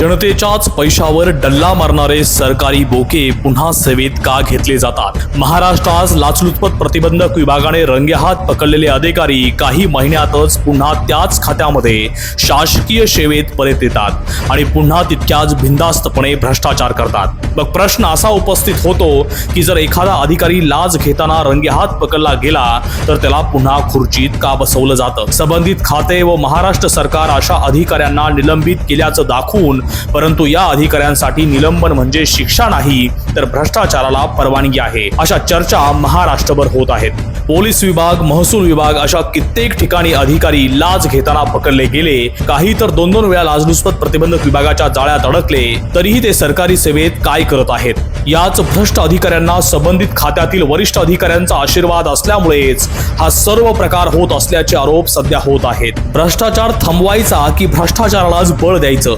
जनतेच्याच पैशावर डल्ला मारणारे सरकारी बोके पुन्हा सेवेत का घेतले जातात? महाराष्ट्रात लाचलुचपत प्रतिबंधक विभागाने रंगेहात पकडलेले अधिकारी काही महिन्यातच पुन्हा त्याच खात्यामध्ये शासकीय सेवेत परत येतात आणि पुन्हा तितक्याच भिंदास्तपणे भ्रष्टाचार करतात. मग प्रश्न असा उपस्थित होतो की जर एखादा अधिकारी लाच घेताना रंगेहात पकडला गेला तर त्याला पुन्हा खुर्चीत का बसवलं जातं? संबंधित खाते व महाराष्ट्र सरकार अशा अधिकाऱ्यांना निलंबित केल्याचं दाखवून परंतु या अधिकाऱ्यांसाठी निलंबन म्हणजे शिक्षा नाही तर भ्रष्टाचाराला परवानगी आहे. अशा चर्चा महाराष्ट्रभर होत आहेत. पोलीस विभाग महसूल विभाग अशा कित्येक ठिकाणी अधिकारी लाच घेताना पकडले गेले. काही तर दोन दोन वेळा लाचलुचपत प्रतिबंधक विभागाच्या जाळ्यात अडकले तरीही ते सरकारी सेवेत काय करत आहेत? याच भ्रष्ट अधिकाऱ्यांना संबंधित खात्यातील वरिष्ठ अधिकाऱ्यांचा आशीर्वाद असल्यामुळेच हा सर्व प्रकार होत असल्याचे आरोप सध्या होत आहेत. भ्रष्टाचार थांबवायचा की भ्रष्टाचारालाच बळ द्यायचं?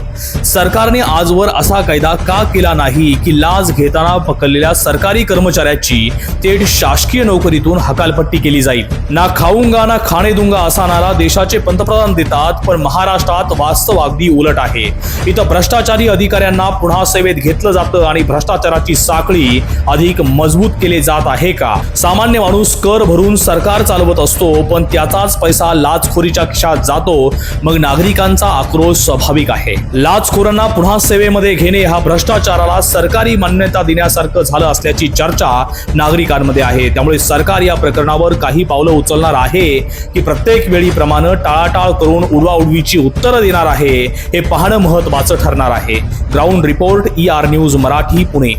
सरकारने आजवर असा कायदा का केला नाही की लाच घेताना पकडलेल्या सरकारी कर्मचाऱ्याची थेट शासकीय नोकरीतून हकालपट्टी केली जाईल? ना खाऊंगा ना खाणे दुंगा असा नारा देशाचे पंतप्रधान देतात पण महाराष्ट्रात वास्तव अगदी उलट आहे. इथं भ्रष्टाचारी अधिकाऱ्यांना पुन्हा सेवेत घेतलं जातं आणि भ्रष्टाचाराची साखळी अधिक मजबूत केले जात आहे का? सामान्य माणूस कर भरून सरकार चालवत असतो पण त्याचाच पैसा लाचखोरीच्या खिशात जातो मग नागरिकांचा आक्रोश स्वाभाविक आहे. लाचखोर लाचखोरांना पुन्हा सेवेमध्ये घेणे हा भ्रष्टाचाराला सरकारी मान्यता देण्यासारखं झालं असल्याची चर्चा नागरिकांमध्ये आहे. त्यामुळे सरकार या प्रकरणावर काही पावलं उचलणार आहे की प्रत्येक वेळीप्रमाणे टाळाटाळ करून उडवाउडवीची उत्तरं देणार आहे हे पाहणं महत्वाचं ठरणार आहे. Ground report E R news Marathi Pune.